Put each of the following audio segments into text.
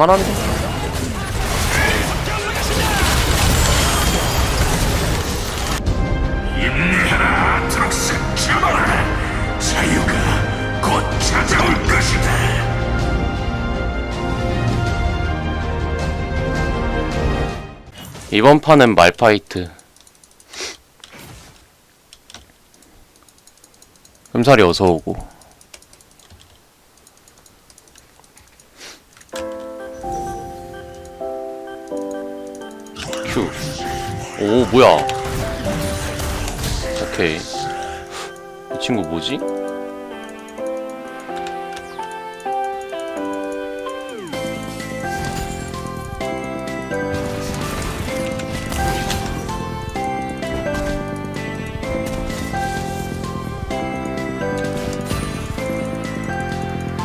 할만한데? 임해라 아트록스 잡아라 자유가 곧 찾아올 것이다 이번 판은 말파이트. 흠살이 어서 오고. 큐. 오, 뭐야. 오케이. 이 친구 뭐지?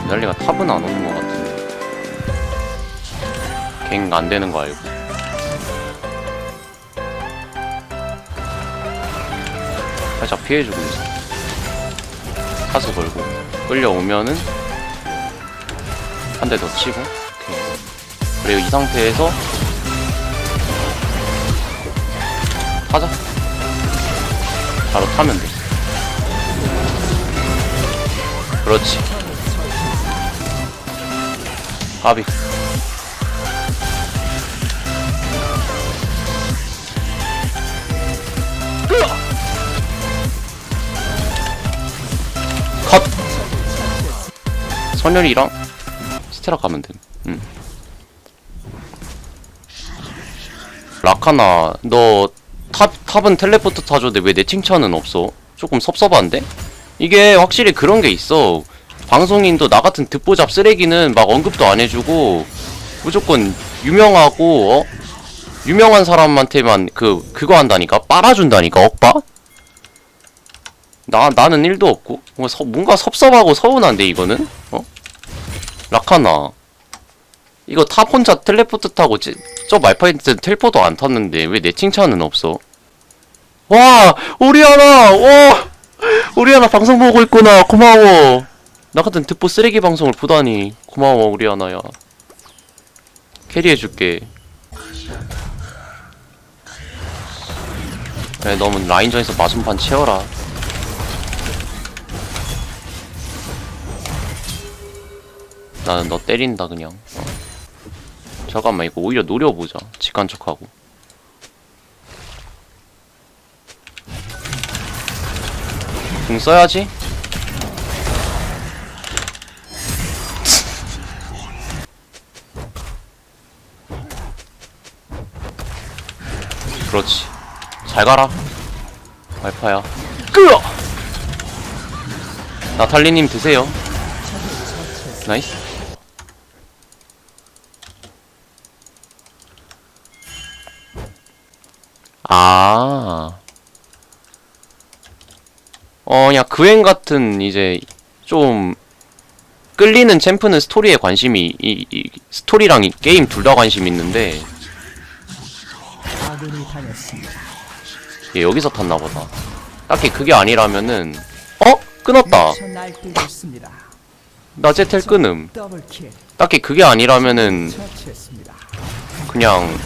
날리가 탑은 안 오는 것 같은데. 갱 안 되는 거 알고. 살짝 피해주고 있어. 타스 걸고. 끌려오면은, 한 대 더 치고. 오케이. 그리고 이 상태에서, 타자. 바로 타면 돼. 그렇지. 까비. 컷! 선열이랑 스테라 가면 됨. 응. 라카나, 너 탑, 탑은 텔레포트 타줘도 왜 내 칭찬은 없어? 조금 섭섭한데? 이게 확실히 그런 게 있어. 방송인도 나 같은 듣보잡 쓰레기는 막 언급도 안 해주고 무조건 유명하고 어? 유명한 사람한테만 그 그거 한다니까 빨아준다니까 억바 나 나는 일도 없고 뭔가, 서, 뭔가 섭섭하고 서운한데 이거는? 어? 라카나. 이거 탑 혼자 텔레포트 타고 지- 저 말파이트 텔포도 안 탔는데 왜 내 칭찬은 없어? 와! 오리아나! 와 오리아나 방송 보고 있구나. 고마워. 나 같은 듣보 쓰레기 방송을 보다니. 고마워 우리 하나야. 캐리해줄게. 그래 너무 라인전에서 마순판 채워라 나는 너 때린다 그냥 어. 잠깐만 이거 오히려 노려보자 직관 척하고 궁 써야지 그렇지. 잘 가라. 말파야. 끄어! 나탈리님 드세요. 나이스. 아. 어, 그냥 그앤 같은 이제 좀 끌리는 챔프는 스토리에 관심이 이, 이 스토리랑 이 게임 둘 다 관심 있는데. 얘 여기서 탔나 보다. 딱히 그게 아니라면은 어? 끊었다. 나 제텔 끊음. 딱히 그게 아니라면은. 그냥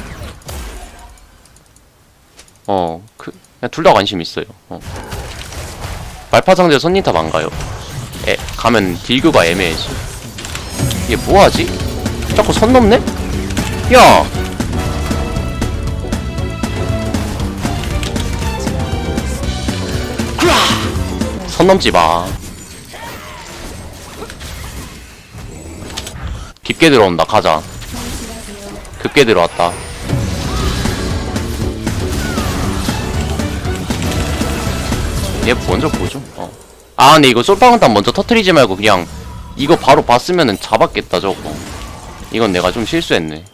어, 그 그냥 둘 다 관심 있어요. 어. 말파 상대 선니탑 안 가요. 에, 가면 딜교가 애매해지. 얘 뭐하지? 자꾸 선 넘네? 야! 선 넘지 마. 깊게 들어온다. 가자. 급게 들어왔다. 얘 먼저 보죠. 어. 아, 근데 이거 솔방탄 먼저 터트리지 말고 그냥 이거 바로 봤으면은 잡았겠다 저거. 이건 내가 좀 실수했네.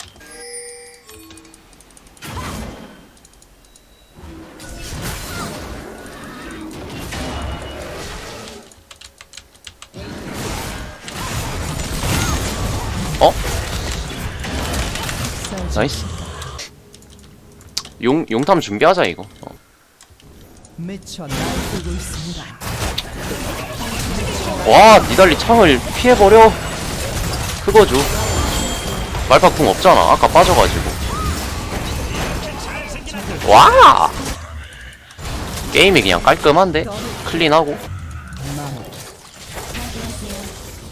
어? 나이스. 용 용탐 준비하자 이거. 어. 와, 니달리 창을 피해버려. 그거 줘. 말파 궁 없잖아 아까 빠져가지고 와 게임이 그냥 깔끔한데 클린하고.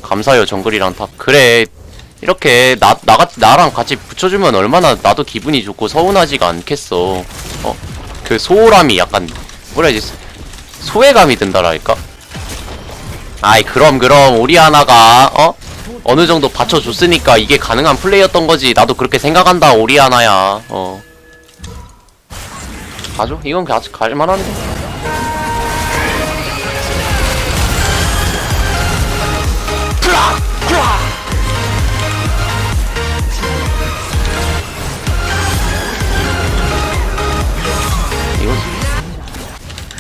감사해요 정글이랑 탑 그래 이렇게 나, 나, 같- 나랑 같이 붙여주면 얼마나 나도 기분이 좋고 서운하지가 않겠어 어? 그 소홀함이 약간 뭐라 해야지 소외감이 든다랄까? 아이 그럼 그럼 오리아나가 어? 어느 정도 받쳐줬으니까 이게 가능한 플레이였던 거지 나도 그렇게 생각한다 오리아나야 어 가죠? 이건 가, 갈만한데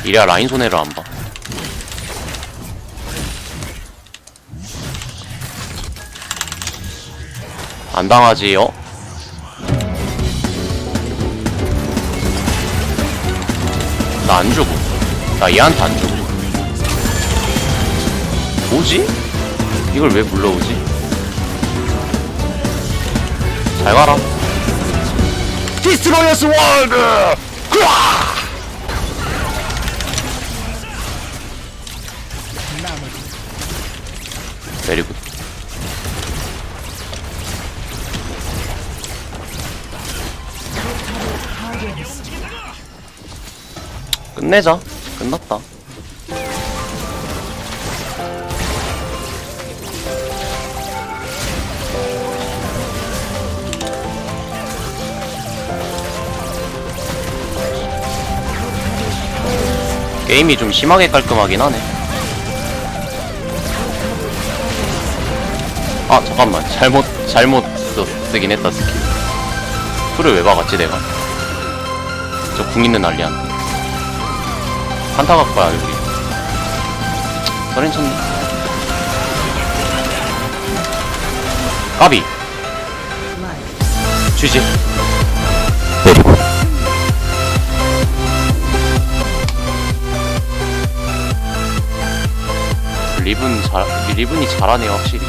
이래야 라인 손해를 안 봐 안 당하지 어? 나안 주고 나 얘한테 안 주고 뭐지? 이걸 왜 불러오지? 잘 가라 디스트로이어스 월드! 마무 베리굿 끝내자. 끝났다. 게임이 좀 심하게 깔끔하긴 하네 아 잠깐만. 잘못 잘못 써, 쓰긴 했다 스킬 풀을 왜 박았지 내가? 저 궁 있는 난리한테 한타 갖고 와야 우리 서렌 쳤네 까비. 라인. 취지. 리븐 잘 리븐이 잘하네요 확실히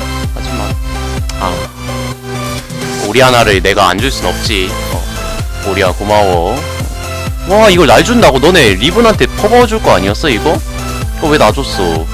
아. 오리아나를 내가 안 줄 순 없지. 어. 오리아 고마워. 와 이걸 날 준다고? 너네 리븐한테 퍼버줄 거 아니었어 이거? 이거 왜 나 줬어